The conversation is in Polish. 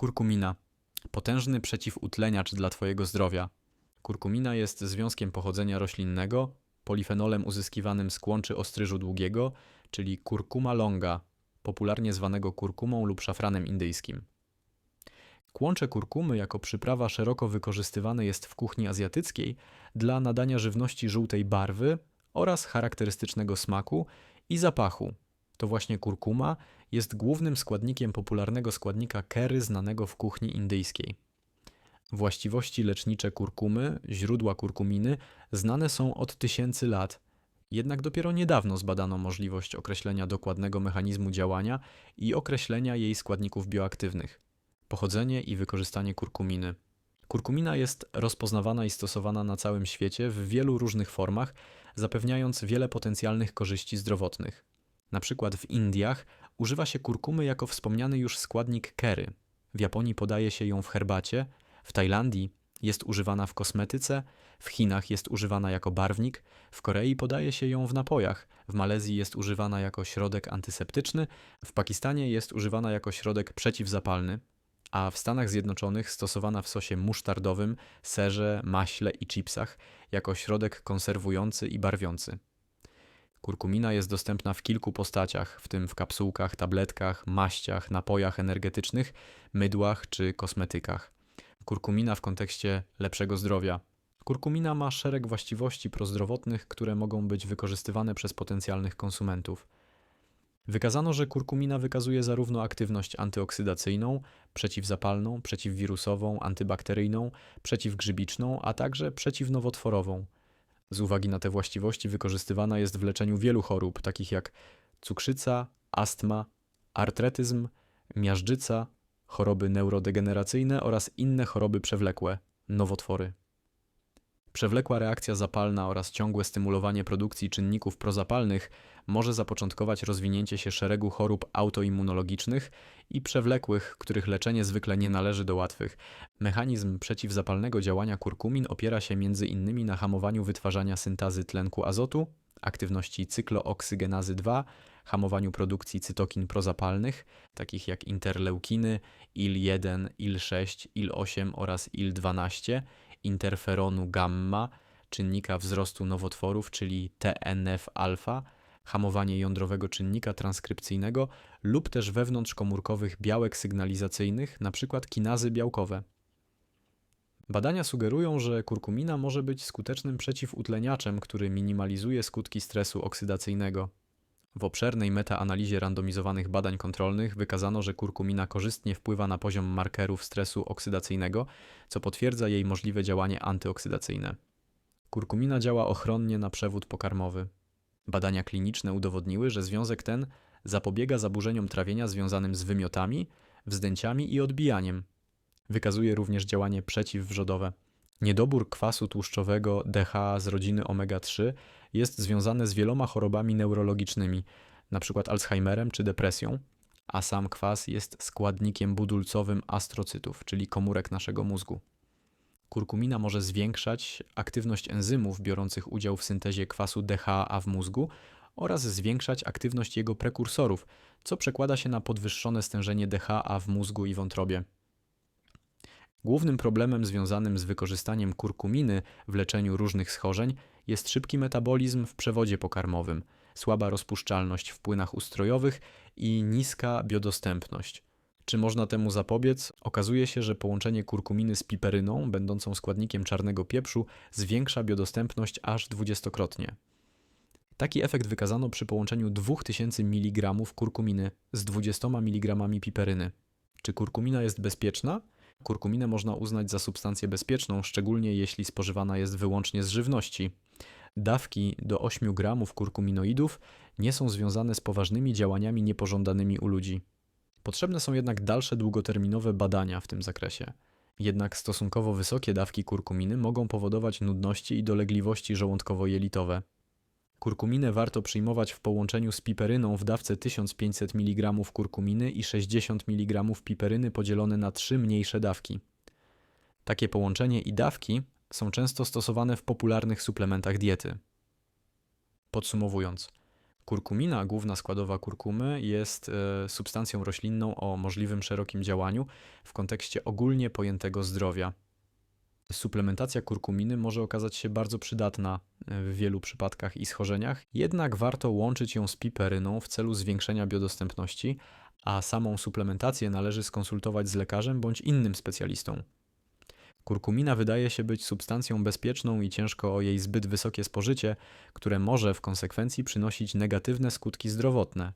Kurkumina. Potężny przeciwutleniacz dla Twojego zdrowia. Kurkumina jest związkiem pochodzenia roślinnego, polifenolem uzyskiwanym z kłączy ostryżu długiego, czyli kurkuma longa, popularnie zwanego kurkumą lub szafranem indyjskim. Kłącze kurkumy jako przyprawa szeroko wykorzystywane jest w kuchni azjatyckiej dla nadania żywności żółtej barwy oraz charakterystycznego smaku i zapachu. To właśnie kurkuma jest głównym składnikiem popularnego składnika curry znanego w kuchni indyjskiej. Właściwości lecznicze kurkumy, źródła kurkuminy, znane są od tysięcy lat. Jednak dopiero niedawno zbadano możliwość określenia dokładnego mechanizmu działania i określenia jej składników bioaktywnych. Pochodzenie i wykorzystanie kurkuminy. Kurkumina jest rozpoznawana i stosowana na całym świecie w wielu różnych formach, zapewniając wiele potencjalnych korzyści zdrowotnych. Na przykład w Indiach używa się kurkumy jako wspomniany już składnik curry. W Japonii podaje się ją w herbacie, w Tajlandii jest używana w kosmetyce, w Chinach jest używana jako barwnik, w Korei podaje się ją w napojach, w Malezji jest używana jako środek antyseptyczny, w Pakistanie jest używana jako środek przeciwzapalny, a w Stanach Zjednoczonych stosowana w sosie musztardowym, serze, maśle i chipsach jako środek konserwujący i barwiący. Kurkumina jest dostępna w kilku postaciach, w tym w kapsułkach, tabletkach, maściach, napojach energetycznych, mydłach czy kosmetykach. Kurkumina w kontekście lepszego zdrowia. Kurkumina ma szereg właściwości prozdrowotnych, które mogą być wykorzystywane przez potencjalnych konsumentów. Wykazano, że kurkumina wykazuje zarówno aktywność antyoksydacyjną, przeciwzapalną, przeciwwirusową, antybakteryjną, przeciwgrzybiczną, a także przeciwnowotworową. Z uwagi na te właściwości wykorzystywana jest w leczeniu wielu chorób, takich jak cukrzyca, astma, artretyzm, miażdżyca, choroby neurodegeneracyjne oraz inne choroby przewlekłe, nowotwory. Przewlekła reakcja zapalna oraz ciągłe stymulowanie produkcji czynników prozapalnych może zapoczątkować rozwinięcie się szeregu chorób autoimmunologicznych i przewlekłych, których leczenie zwykle nie należy do łatwych. Mechanizm przeciwzapalnego działania kurkumin opiera się m.in. na hamowaniu wytwarzania syntazy tlenku azotu, aktywności cyklooksygenazy 2, hamowaniu produkcji cytokin prozapalnych, takich jak interleukiny, IL-1, IL-6, IL-8 oraz IL-12, interferonu gamma, czynnika wzrostu nowotworów, czyli TNF-alfa, hamowanie jądrowego czynnika transkrypcyjnego lub też wewnątrzkomórkowych białek sygnalizacyjnych, np. kinazy białkowe. Badania sugerują, że kurkumina może być skutecznym przeciwutleniaczem, który minimalizuje skutki stresu oksydacyjnego. W obszernej metaanalizie randomizowanych badań kontrolnych wykazano, że kurkumina korzystnie wpływa na poziom markerów stresu oksydacyjnego, co potwierdza jej możliwe działanie antyoksydacyjne. Kurkumina działa ochronnie na przewód pokarmowy. Badania kliniczne udowodniły, że związek ten zapobiega zaburzeniom trawienia związanym z wymiotami, wzdęciami i odbijaniem. Wykazuje również działanie przeciwwrzodowe. Niedobór kwasu tłuszczowego DHA z rodziny omega-3 jest związany z wieloma chorobami neurologicznymi, np. Alzheimerem czy depresją, a sam kwas jest składnikiem budulcowym astrocytów, czyli komórek naszego mózgu. Kurkumina może zwiększać aktywność enzymów biorących udział w syntezie kwasu DHA w mózgu oraz zwiększać aktywność jego prekursorów, co przekłada się na podwyższone stężenie DHA w mózgu i wątrobie. Głównym problemem związanym z wykorzystaniem kurkuminy w leczeniu różnych schorzeń jest szybki metabolizm w przewodzie pokarmowym, słaba rozpuszczalność w płynach ustrojowych i niska biodostępność. Czy można temu zapobiec? Okazuje się, że połączenie kurkuminy z piperyną, będącą składnikiem czarnego pieprzu, zwiększa biodostępność aż dwudziestokrotnie. Taki efekt wykazano przy połączeniu 2000 mg kurkuminy z 20 mg piperyny. Czy kurkumina jest bezpieczna? Kurkuminę można uznać za substancję bezpieczną, szczególnie jeśli spożywana jest wyłącznie z żywności. Dawki do 8 gramów kurkuminoidów nie są związane z poważnymi działaniami niepożądanymi u ludzi. Potrzebne są jednak dalsze długoterminowe badania w tym zakresie. Jednak stosunkowo wysokie dawki kurkuminy mogą powodować nudności i dolegliwości żołądkowo-jelitowe. Kurkuminę warto przyjmować w połączeniu z piperyną w dawce 1500 mg kurkuminy i 60 mg piperyny podzielone na trzy mniejsze dawki. Takie połączenie i dawki są często stosowane w popularnych suplementach diety. Podsumowując, Kurkumina, główna składowa kurkumy, jest e, substancją roślinną o możliwym szerokim działaniu w kontekście ogólnie pojętego zdrowia. Suplementacja kurkuminy może okazać się bardzo przydatna e, w wielu przypadkach i schorzeniach, jednak warto łączyć ją z piperyną w celu zwiększenia biodostępności, a samą suplementację należy skonsultować z lekarzem bądź innym specjalistą. Kurkumina wydaje się być substancją bezpieczną i ciężko o jej zbyt wysokie spożycie, które może w konsekwencji przynosić negatywne skutki zdrowotne.